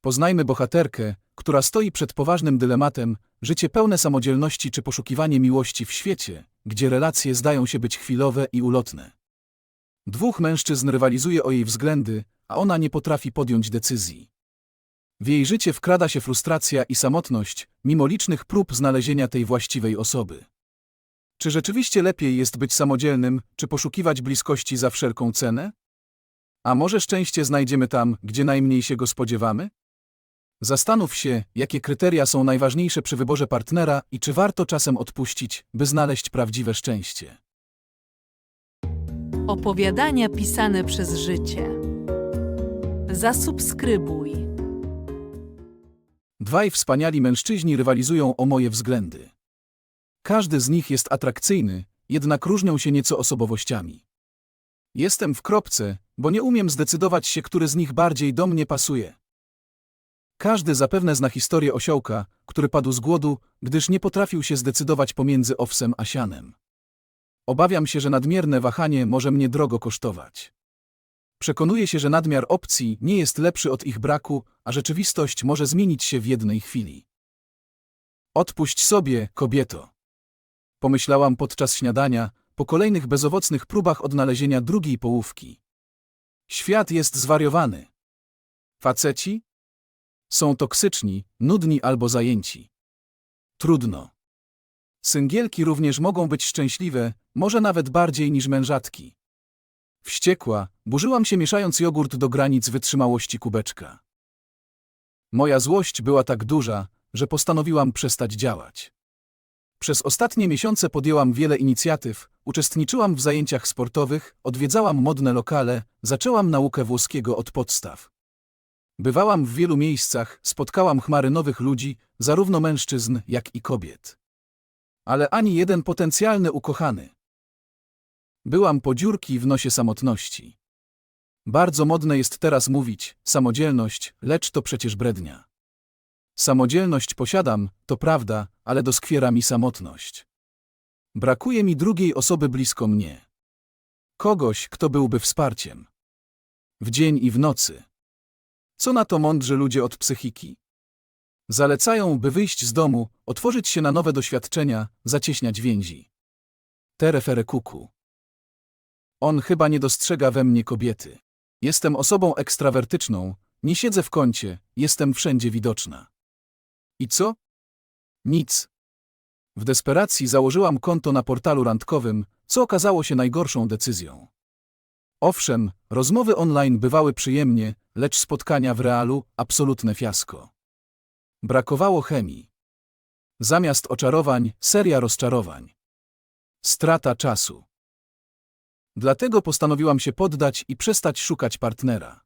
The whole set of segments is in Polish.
Poznajmy bohaterkę, która stoi przed poważnym dylematem, życie pełne samodzielności czy poszukiwanie miłości w świecie, gdzie relacje zdają się być chwilowe i ulotne. Dwóch mężczyzn rywalizuje o jej względy, a ona nie potrafi podjąć decyzji. W jej życie wkrada się frustracja i samotność, mimo licznych prób znalezienia tej właściwej osoby. Czy rzeczywiście lepiej jest być samodzielnym, czy poszukiwać bliskości za wszelką cenę? A może szczęście znajdziemy tam, gdzie najmniej się go spodziewamy? Zastanów się, jakie kryteria są najważniejsze przy wyborze partnera i czy warto czasem odpuścić, by znaleźć prawdziwe szczęście. Opowiadania pisane przez życie. Zasubskrybuj. Dwaj wspaniali mężczyźni rywalizują o moje względy. Każdy z nich jest atrakcyjny, jednak różnią się nieco osobowościami. Jestem w kropce, bo nie umiem zdecydować się, który z nich bardziej do mnie pasuje. Każdy zapewne zna historię osiołka, który padł z głodu, gdyż nie potrafił się zdecydować pomiędzy owsem a sianem. Obawiam się, że nadmierne wahanie może mnie drogo kosztować. Przekonuję się, że nadmiar opcji nie jest lepszy od ich braku, a rzeczywistość może zmienić się w jednej chwili. Odpuść sobie, kobieto. Pomyślałam podczas śniadania, po kolejnych bezowocnych próbach odnalezienia drugiej połówki. Świat jest zwariowany. Faceci? Są toksyczni, nudni albo zajęci. Trudno. Syngielki również mogą być szczęśliwe, może nawet bardziej niż mężatki. Wściekła, burzyłam się mieszając jogurt do granic wytrzymałości kubeczka. Moja złość była tak duża, że postanowiłam przestać działać. Przez ostatnie miesiące podjęłam wiele inicjatyw, uczestniczyłam w zajęciach sportowych, odwiedzałam modne lokale, zaczęłam naukę włoskiego od podstaw. Bywałam w wielu miejscach, spotkałam chmary nowych ludzi, zarówno mężczyzn, jak i kobiet. Ale ani jeden potencjalny ukochany. Byłam po dziurki w nosie samotności. Bardzo modne jest teraz mówić samodzielność, lecz to przecież brednia. Samodzielność posiadam, to prawda, ale doskwiera mi samotność. Brakuje mi drugiej osoby blisko mnie. Kogoś, kto byłby wsparciem. W dzień i w nocy. Co na to mądrzy ludzie od psychiki? Zalecają, by wyjść z domu, otworzyć się na nowe doświadczenia, zacieśniać więzi. Terefere kuku. On chyba nie dostrzega we mnie kobiety. Jestem osobą ekstrawertyczną, nie siedzę w kącie, jestem wszędzie widoczna. I co? Nic. W desperacji założyłam konto na portalu randkowym, co okazało się najgorszą decyzją. Owszem, rozmowy online bywały przyjemnie, lecz spotkania w realu absolutne fiasko. Brakowało chemii. Zamiast oczarowań, seria rozczarowań. Strata czasu. Dlatego postanowiłam się poddać i przestać szukać partnera.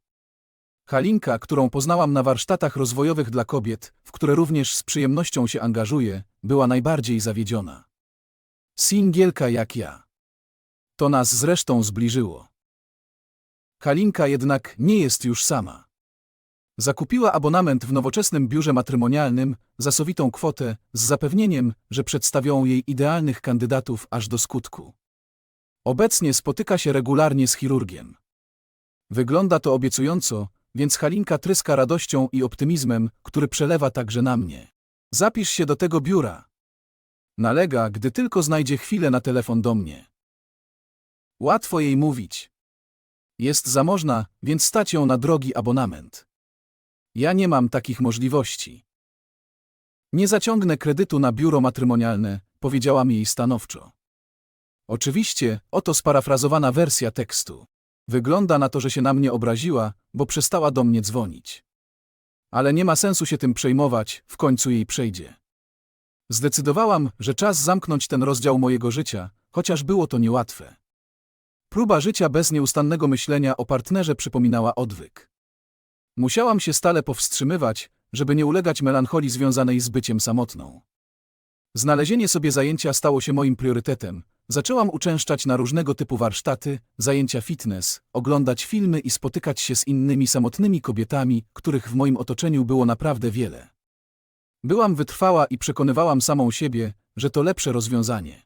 Halinka, którą poznałam na warsztatach rozwojowych dla kobiet, w które również z przyjemnością się angażuję, była najbardziej zawiedziona. Singielka jak ja. To nas zresztą zbliżyło. Halinka jednak nie jest już sama. Zakupiła abonament w nowoczesnym biurze matrymonialnym za sowitą kwotę z zapewnieniem, że przedstawią jej idealnych kandydatów aż do skutku. Obecnie spotyka się regularnie z chirurgiem. Wygląda to obiecująco, więc Halinka tryska radością i optymizmem, który przelewa także na mnie. Zapisz się do tego biura. Nalega, gdy tylko znajdzie chwilę na telefon do mnie. Łatwo jej mówić. Jest zamożna, więc stać ją na drogi abonament. Ja nie mam takich możliwości. Nie zaciągnę kredytu na biuro matrymonialne, powiedziałam jej stanowczo. Oczywiście, oto sparafrazowana wersja tekstu. Wygląda na to, że się na mnie obraziła, bo przestała do mnie dzwonić. Ale nie ma sensu się tym przejmować, w końcu jej przejdzie. Zdecydowałam, że czas zamknąć ten rozdział mojego życia, chociaż było to niełatwe. Próba życia bez nieustannego myślenia o partnerze przypominała odwyk. Musiałam się stale powstrzymywać, żeby nie ulegać melancholii związanej z byciem samotną. Znalezienie sobie zajęcia stało się moim priorytetem. Zaczęłam uczęszczać na różnego typu warsztaty, zajęcia fitness, oglądać filmy i spotykać się z innymi samotnymi kobietami, których w moim otoczeniu było naprawdę wiele. Byłam wytrwała i przekonywałam samą siebie, że to lepsze rozwiązanie.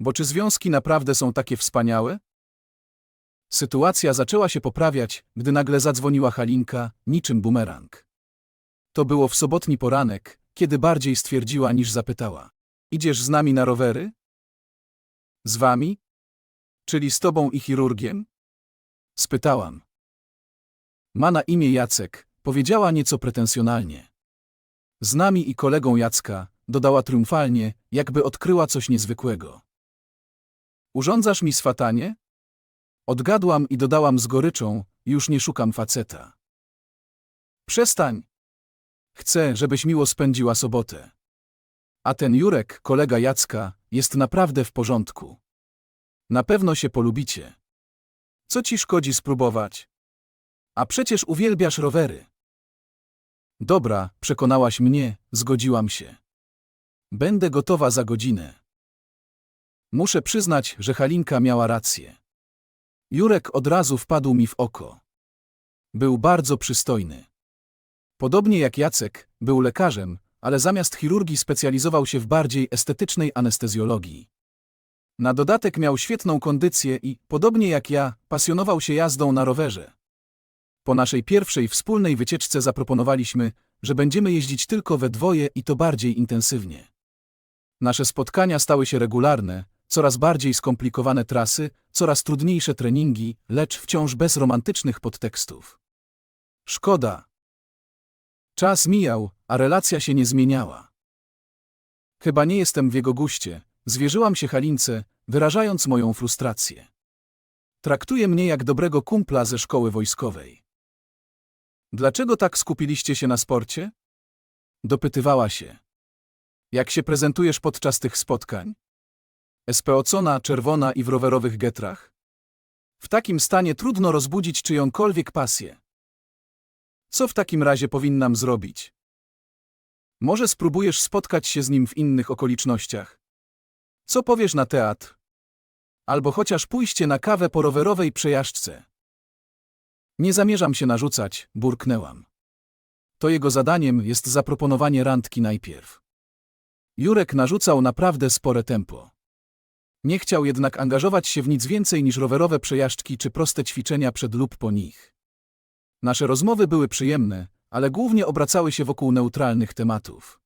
Bo czy związki naprawdę są takie wspaniałe? Sytuacja zaczęła się poprawiać, gdy nagle zadzwoniła Halinka, niczym bumerang. To było w sobotni poranek, kiedy bardziej stwierdziła niż zapytała. Idziesz z nami na rowery? Z wami? Czyli z tobą i chirurgiem? Spytałam. Ma na imię Jacek, powiedziała nieco pretensjonalnie. Z nami i kolegą Jacka, dodała triumfalnie, jakby odkryła coś niezwykłego. Urządzasz mi swatanie? Odgadłam i dodałam z goryczą, już nie szukam faceta. Przestań. Chcę, żebyś miło spędziła sobotę. A ten Jurek, kolega Jacka, jest naprawdę w porządku. Na pewno się polubicie. Co ci szkodzi spróbować? A przecież uwielbiasz rowery. Dobra, przekonałaś mnie, zgodziłam się. Będę gotowa za godzinę. Muszę przyznać, że Halinka miała rację. Jurek od razu wpadł mi w oko. Był bardzo przystojny. Podobnie jak Jacek, był lekarzem, ale zamiast chirurgii specjalizował się w bardziej estetycznej anestezjologii. Na dodatek miał świetną kondycję i, podobnie jak ja, pasjonował się jazdą na rowerze. Po naszej pierwszej wspólnej wycieczce zaproponowaliśmy, że będziemy jeździć tylko we dwoje i to bardziej intensywnie. Nasze spotkania stały się regularne, coraz bardziej skomplikowane trasy, coraz trudniejsze treningi, lecz wciąż bez romantycznych podtekstów. Szkoda. Czas mijał, a relacja się nie zmieniała. Chyba nie jestem w jego guście, zwierzyłam się Halince, wyrażając moją frustrację. Traktuje mnie jak dobrego kumpla ze szkoły wojskowej. Dlaczego tak skupiliście się na sporcie? Dopytywała się. Jak się prezentujesz podczas tych spotkań? SPOcona, czerwona i w rowerowych getrach? W takim stanie trudno rozbudzić czyjąkolwiek pasję. Co w takim razie powinnam zrobić? Może spróbujesz spotkać się z nim w innych okolicznościach? Co powiesz na teatr? Albo chociaż pójście na kawę po rowerowej przejażdżce. Nie zamierzam się narzucać, burknęłam. To jego zadaniem jest zaproponowanie randki najpierw. Jurek narzucał naprawdę spore tempo. Nie chciał jednak angażować się w nic więcej niż rowerowe przejażdżki czy proste ćwiczenia przed lub po nich. Nasze rozmowy były przyjemne, ale głównie obracały się wokół neutralnych tematów.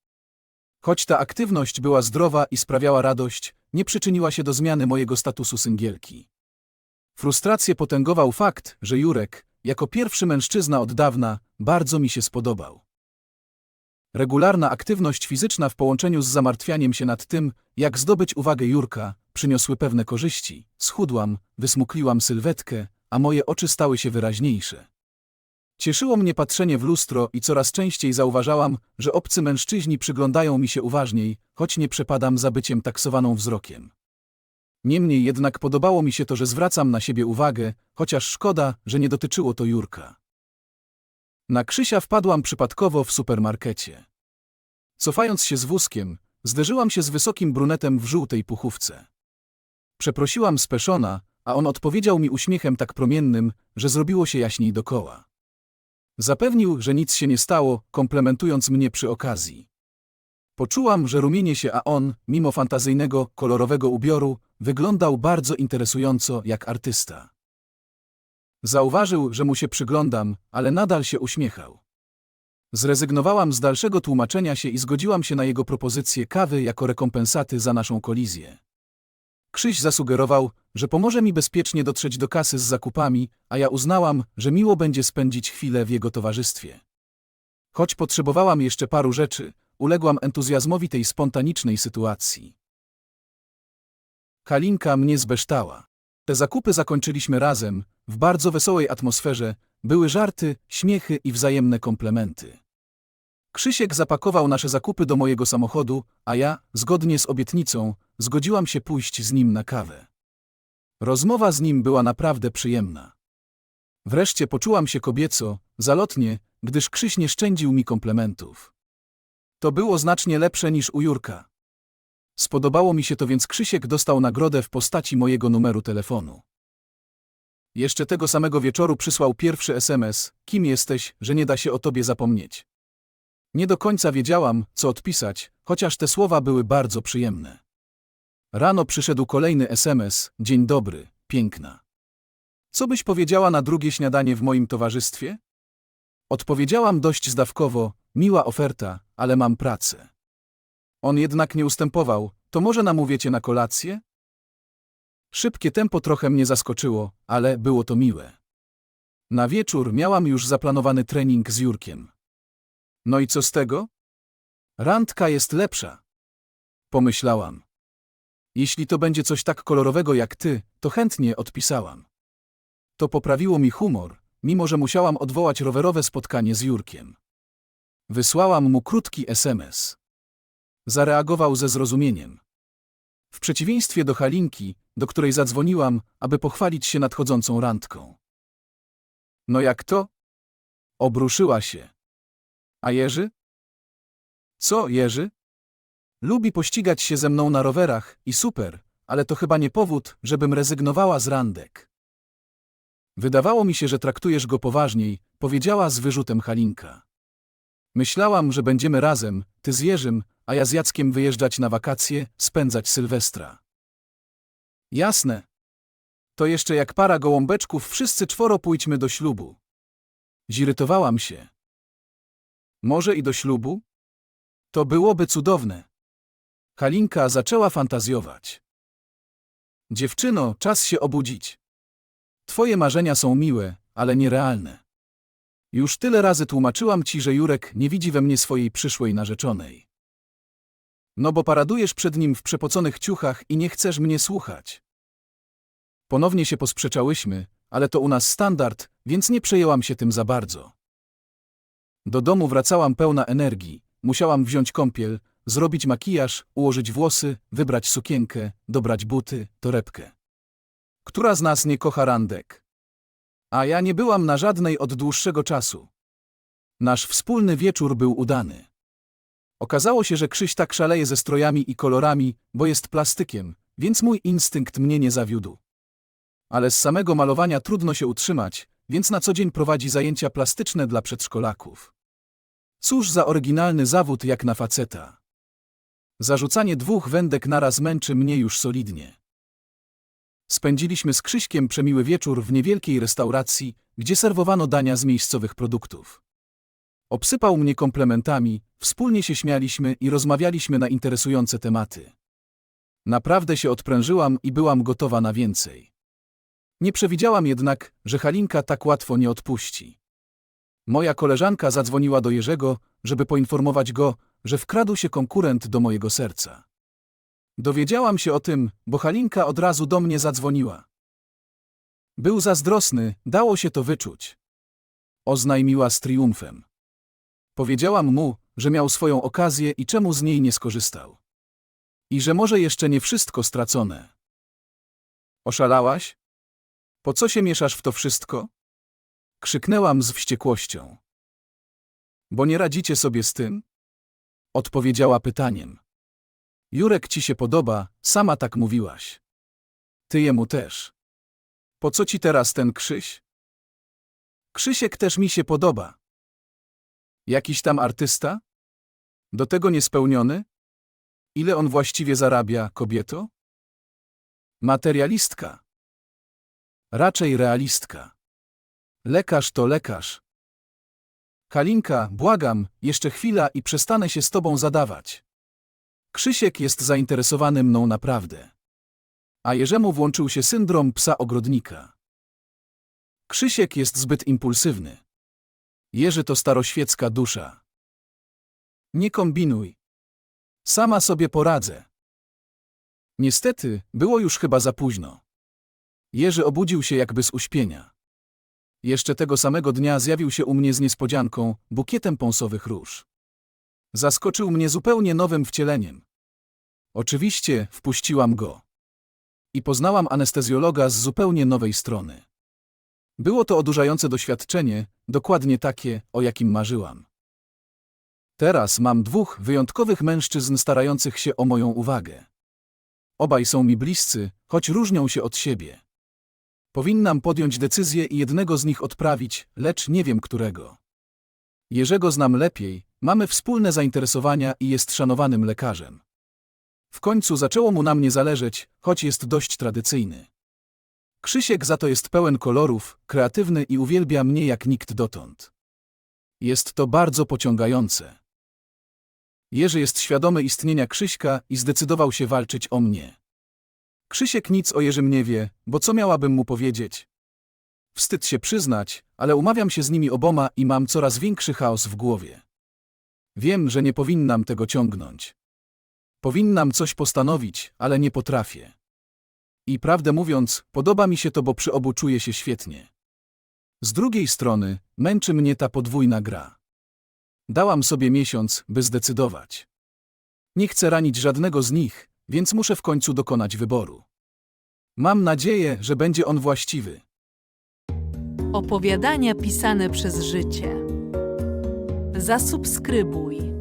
Choć ta aktywność była zdrowa i sprawiała radość, nie przyczyniła się do zmiany mojego statusu syngielki. Frustrację potęgował fakt, że Jurek, jako pierwszy mężczyzna od dawna, bardzo mi się spodobał. Regularna aktywność fizyczna w połączeniu z zamartwianiem się nad tym, jak zdobyć uwagę Jurka, przyniosły pewne korzyści. Schudłam, wysmukliłam sylwetkę, a moje oczy stały się wyraźniejsze. Cieszyło mnie patrzenie w lustro i coraz częściej zauważałam, że obcy mężczyźni przyglądają mi się uważniej, choć nie przepadam za byciem taksowaną wzrokiem. Niemniej jednak podobało mi się to, że zwracam na siebie uwagę, chociaż szkoda, że nie dotyczyło to Jurka. Na Krzysia wpadłam przypadkowo w supermarkecie. Cofając się z wózkiem, zderzyłam się z wysokim brunetem w żółtej puchówce. Przeprosiłam speszona, a on odpowiedział mi uśmiechem tak promiennym, że zrobiło się jaśniej dokoła. Zapewnił, że nic się nie stało, komplementując mnie przy okazji. Poczułam, że rumienie się, a on, mimo fantazyjnego, kolorowego ubioru, wyglądał bardzo interesująco jak artysta. Zauważył, że mu się przyglądam, ale nadal się uśmiechał. Zrezygnowałam z dalszego tłumaczenia się i zgodziłam się na jego propozycję kawy jako rekompensaty za naszą kolizję. Krzyś zasugerował, że pomoże mi bezpiecznie dotrzeć do kasy z zakupami, a ja uznałam, że miło będzie spędzić chwilę w jego towarzystwie. Choć potrzebowałam jeszcze paru rzeczy, uległam entuzjazmowi tej spontanicznej sytuacji. Kalinka mnie zbeształa. Te zakupy zakończyliśmy razem, w bardzo wesołej atmosferze, były żarty, śmiechy i wzajemne komplementy. Krzysiek zapakował nasze zakupy do mojego samochodu, a ja, zgodnie z obietnicą, zgodziłam się pójść z nim na kawę. Rozmowa z nim była naprawdę przyjemna. Wreszcie poczułam się kobieco, zalotnie, gdyż Krzyś nie szczędził mi komplementów. To było znacznie lepsze niż u Jurka. Spodobało mi się to, więc Krzysiek dostał nagrodę w postaci mojego numeru telefonu. Jeszcze tego samego wieczoru przysłał pierwszy SMS: Kim jesteś, że nie da się o tobie zapomnieć? Nie do końca wiedziałam, co odpisać, chociaż te słowa były bardzo przyjemne. Rano przyszedł kolejny SMS: Dzień dobry, piękna. Co byś powiedziała na drugie śniadanie w moim towarzystwie? Odpowiedziałam dość zdawkowo: miła oferta, ale mam pracę. On jednak nie ustępował, to może namówiecie na kolację? Szybkie tempo trochę mnie zaskoczyło, ale było to miłe. Na wieczór miałam już zaplanowany trening z Jurkiem. No i co z tego? Randka jest lepsza. Pomyślałam. Jeśli to będzie coś tak kolorowego jak ty, to chętnie odpisałam. To poprawiło mi humor, mimo że musiałam odwołać rowerowe spotkanie z Jurkiem. Wysłałam mu krótki SMS. Zareagował ze zrozumieniem. W przeciwieństwie do Halinki, do której zadzwoniłam, aby pochwalić się nadchodzącą randką. No jak to? Obruszyła się. A Jerzy? Co, Jerzy? Lubi pościgać się ze mną na rowerach i super, ale to chyba nie powód, żebym rezygnowała z randek. Wydawało mi się, że traktujesz go poważniej, powiedziała z wyrzutem Halinka. Myślałam, że będziemy razem, ty z Jerzym, a ja z Jackiem wyjeżdżać na wakacje, spędzać Sylwestra. Jasne. To jeszcze jak para gołąbeczków wszyscy czworo pójdźmy do ślubu. Zirytowałam się. Może i do ślubu? To byłoby cudowne. Halinka zaczęła fantazjować. Dziewczyno, czas się obudzić. Twoje marzenia są miłe, ale nierealne. Już tyle razy tłumaczyłam ci, że Jurek nie widzi we mnie swojej przyszłej narzeczonej. No bo paradujesz przed nim w przepoconych ciuchach i nie chcesz mnie słuchać. Ponownie się posprzeczałyśmy, ale to u nas standard, więc nie przejęłam się tym za bardzo. Do domu wracałam pełna energii, musiałam wziąć kąpiel, zrobić makijaż, ułożyć włosy, wybrać sukienkę, dobrać buty, torebkę. Która z nas nie kocha randek? A ja nie byłam na żadnej od dłuższego czasu. Nasz wspólny wieczór był udany. Okazało się, że Krzyś tak szaleje ze strojami i kolorami, bo jest plastykiem, więc mój instynkt mnie nie zawiódł. Ale z samego malowania trudno się utrzymać, więc na co dzień prowadzi zajęcia plastyczne dla przedszkolaków. Cóż za oryginalny zawód jak na faceta. Zarzucanie dwóch wędek naraz męczy mnie już solidnie. Spędziliśmy z Krzyśkiem przemiły wieczór w niewielkiej restauracji, gdzie serwowano dania z miejscowych produktów. Obsypał mnie komplementami, wspólnie się śmialiśmy i rozmawialiśmy na interesujące tematy. Naprawdę się odprężyłam i byłam gotowa na więcej. Nie przewidziałam jednak, że Halinka tak łatwo nie odpuści. Moja koleżanka zadzwoniła do Jerzego, żeby poinformować go, że wkradł się konkurent do mojego serca. Dowiedziałam się o tym, bo Halinka od razu do mnie zadzwoniła. Był zazdrosny, dało się to wyczuć. Oznajmiła z triumfem. Powiedziałam mu, że miał swoją okazję i czemu z niej nie skorzystał. I że może jeszcze nie wszystko stracone. Oszalałaś? Po co się mieszasz w to wszystko? Krzyknęłam z wściekłością. Bo nie radzicie sobie z tym? Odpowiedziała pytaniem. Jurek ci się podoba, sama tak mówiłaś. Ty jemu też. Po co ci teraz ten Krzyś? Krzysiek też mi się podoba. Jakiś tam artysta? Do tego niespełniony? Ile on właściwie zarabia, kobieto? Materialistka. Raczej realistka. Lekarz to lekarz. Kalinka, błagam, jeszcze chwila i przestanę się z tobą zadawać. Krzysiek jest zainteresowany mną naprawdę. A Jerzemu włączył się syndrom psa ogrodnika. Krzysiek jest zbyt impulsywny. Jerzy to staroświecka dusza. Nie kombinuj. Sama sobie poradzę. Niestety, było już chyba za późno. Jerzy obudził się jakby z uśpienia. Jeszcze tego samego dnia zjawił się u mnie z niespodzianką, bukietem pąsowych róż. Zaskoczył mnie zupełnie nowym wcieleniem. Oczywiście wpuściłam go. I poznałam anestezjologa z zupełnie nowej strony. Było to odurzające doświadczenie, dokładnie takie, o jakim marzyłam. Teraz mam dwóch wyjątkowych mężczyzn starających się o moją uwagę. Obaj są mi bliscy, choć różnią się od siebie. Powinnam podjąć decyzję i jednego z nich odprawić, lecz nie wiem którego. Jerzego znam lepiej, mamy wspólne zainteresowania i jest szanowanym lekarzem. W końcu zaczęło mu na mnie zależeć, choć jest dość tradycyjny. Krzysiek za to jest pełen kolorów, kreatywny i uwielbia mnie jak nikt dotąd. Jest to bardzo pociągające. Jerzy jest świadomy istnienia Krzyśka i zdecydował się walczyć o mnie. Krzysiek nic o Jerzym nie wie, bo co miałabym mu powiedzieć? Wstyd się przyznać, ale umawiam się z nimi oboma i mam coraz większy chaos w głowie. Wiem, że nie powinnam tego ciągnąć. Powinnam coś postanowić, ale nie potrafię. I prawdę mówiąc, podoba mi się to, bo przy obu czuję się świetnie. Z drugiej strony, męczy mnie ta podwójna gra. Dałam sobie miesiąc, by zdecydować. Nie chcę ranić żadnego z nich, więc muszę w końcu dokonać wyboru. Mam nadzieję, że będzie on właściwy. Opowiadania pisane przez życie. Zasubskrybuj.